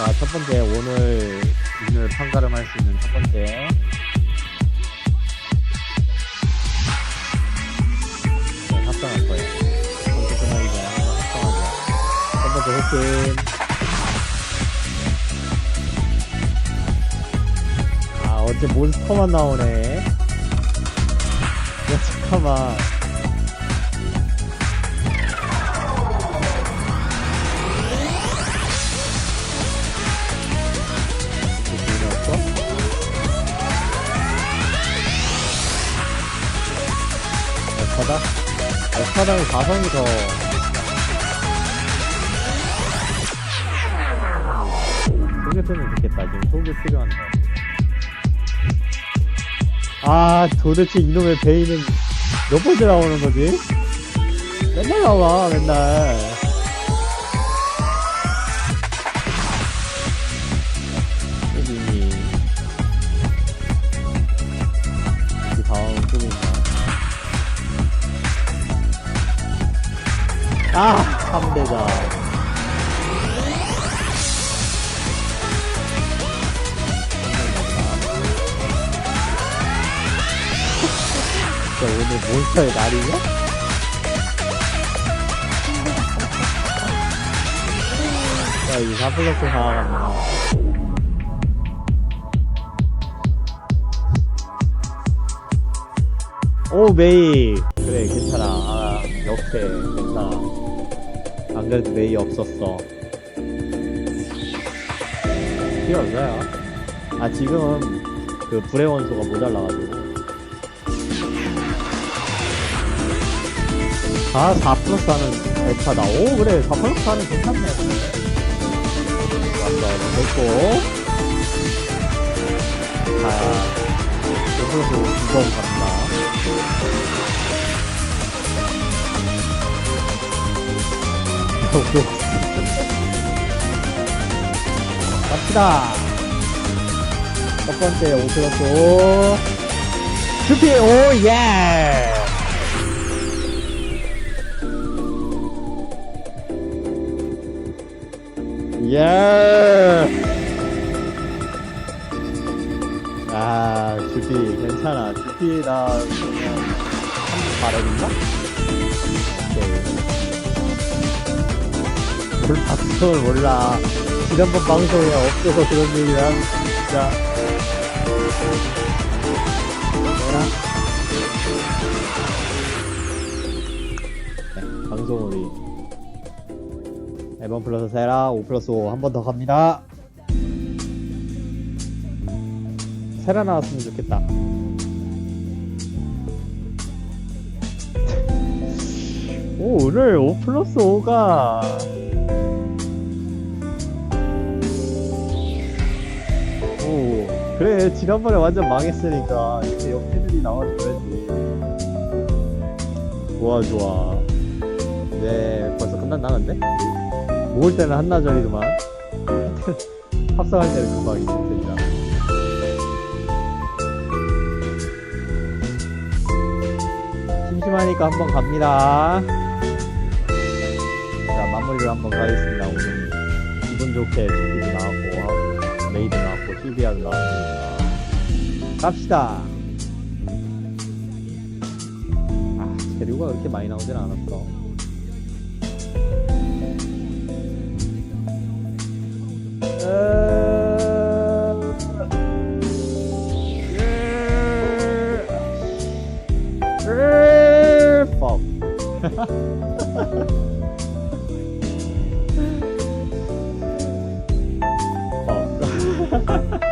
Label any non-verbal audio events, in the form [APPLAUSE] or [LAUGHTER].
자, 첫 번째, 오늘, 오늘 판가름 할 수 있는 첫 번째. 네, 합성할 거예요. 이렇게 끝나기 전에 한번 합성하죠. 첫 번째 흑인. 아, 어째 몬스터만 나오네. 야, 잠깐만. 역하다? 역하다는 가성이 더. 소개 뜨면 좋겠다. 지금 소개 필요한데. 아, 도대체 이놈의 베이는 몇 번째 나오는 거지? 맨날 나와, 맨날. 아, 3대다. 진짜 오늘 몬스터의 날이냐? 자, 이제 4플러스 4 갑니다. 오, 메이. 그래, 괜찮아. 아, 역해. 괜찮아. 안 그래도 메이 없었어. 필요 없어요. 아, 지금 그 불의 원소가 모자라가지고. 아, 4 플러스 하는 에타다. 오, 그래. 4 플러스 하는 괜찮네. 맞다. 됐고. 자, 5 플러스 2번 갑니다. 갑시다. 첫 번째 5 플러스 5. 슈피, 오, 예! 예! 아, 주피, 괜찮아. 주피, 나, 그냥, 바람인가? 오케이. 뭘 방송을 몰라. 지난번 방송에 없어서 그런 얘기를 진짜. 뭐라? 네, 방송 우리. 앨범 플러스 세라 5 플러스 5 한 번 더 갑니다 세라 나왔으면 좋겠다 [LAUGHS] 오 오늘 5 플러스 5가 그래 지난번에 완전 망했으니까 이제 옆애들이 나와줘야지 좋아 좋아. 네 벌써 끝났나 근데? 모을 때는 한나절이더만. [LAUGHS] 합성할 때는 금방이지 진짜 심심하니까 한번 갑니다. 자 마무리를 한번 가겠습니다. 오늘 기분 좋게 나왔고 TVR도 나왔으니까 갑시다 아 재료가 그렇게 많이 나오진 않았어 fuck. ha ha ha